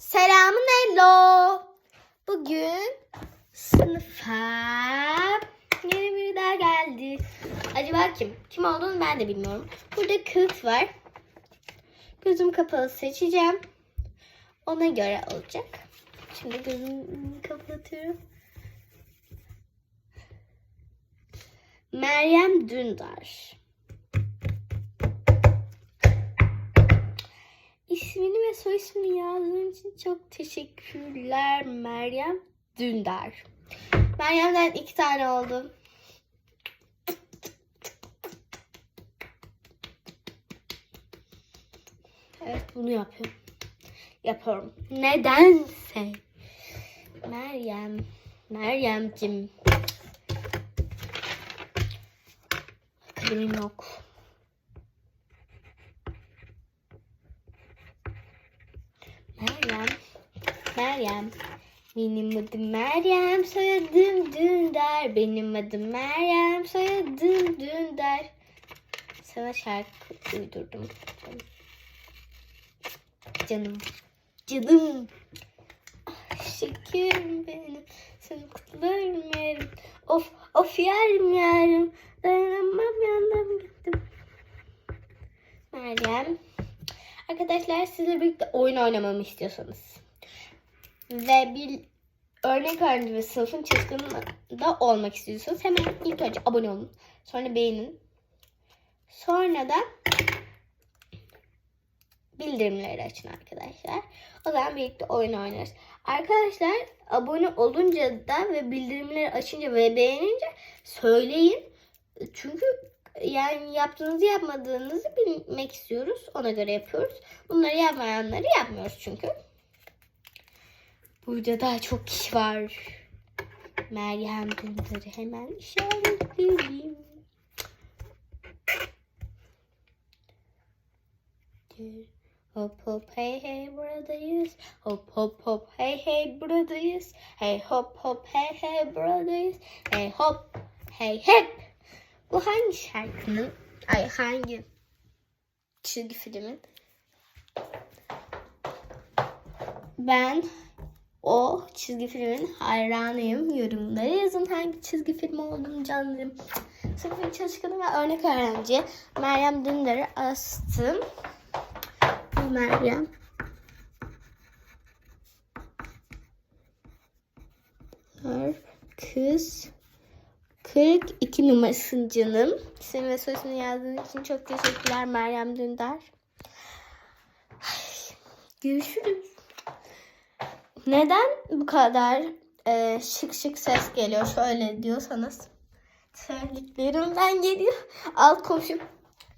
Selamın hello. Bugün sınıfa yeni biri daha geldi. Acaba kim? Kim olduğunu ben de bilmiyorum. Burada kağıt var. Gözüm kapalı seçeceğim. Ona göre olacak. Şimdi gözümü kapatıyorum. Meryem Dündar. İsmini ve soy ismini yazdığın için çok teşekkürler Meryem Dündar. Meryem'den iki tane oldu. Evet bunu yapıyorum. Yapıyorum. Nedense. Meryem. Meryem'cim. Kalemim yok. Meryem. Meryem. Benim adım Meryem, soyadım Dündar. Benim adım Meryem, soyadım Dündar. Sana şarkı uydurdum. Canım. Canım. Ah, Şekerim benim. Seni kutlarım yerim. Of of yerim yerim. Dayanamam yandım gittim. Meryem. Arkadaşlar sizle birlikte oyun oynamamı istiyorsanız ve bir örnek öğrenci ve sınıfın çizginde olmak istiyorsanız hemen ilk önce abone olun. Sonra beğenin. Sonra da bildirimleri açın arkadaşlar. O zaman birlikte oyun oynarız. Arkadaşlar abone olunca da ve bildirimleri açınca ve beğenince söyleyin. Çünkü yani yaptığınızı yapmadığınızı bilmek istiyoruz. Ona göre yapıyoruz. Bunları yapmayanları yapmıyoruz çünkü. Burada daha çok kişi var. Meryem Dündar'ı hemen işaretleyeyim. Hop hop hey hey buradayız. Hop hop hop hey hey buradayız. Hey hop hop hey hey buradayız. Hey hop hey hep. Bu hangi şarkının? Ay hangi çizgi filmin? Ben o çizgi filmin hayranıyım. Yorumlara yazın hangi çizgi film olduğunu canlarım. Sınıfın çalışkanı ve örnek öğrenci Meryem Dündar'ı astım. Bu Meryem. Kız 42 numarasın canım. Senin ve soyasını yazdığın için çok teşekkürler Meryem Dündar. Görüşürüz. Neden bu kadar e, şık şık ses geliyor şöyle diyorsanız. Söylediklerimden geliyor. Alt komşum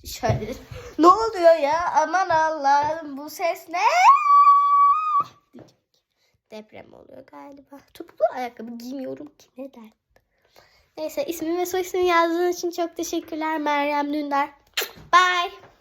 şöyle. Ne oluyor ya? Aman Allah'ım bu ses ne? Deprem oluyor galiba. Topuklu ayakkabı giymiyorum ki neden? Neyse ismimi ve soy ismimi yazdığınız için çok teşekkürler Meryem Dündar. Bye.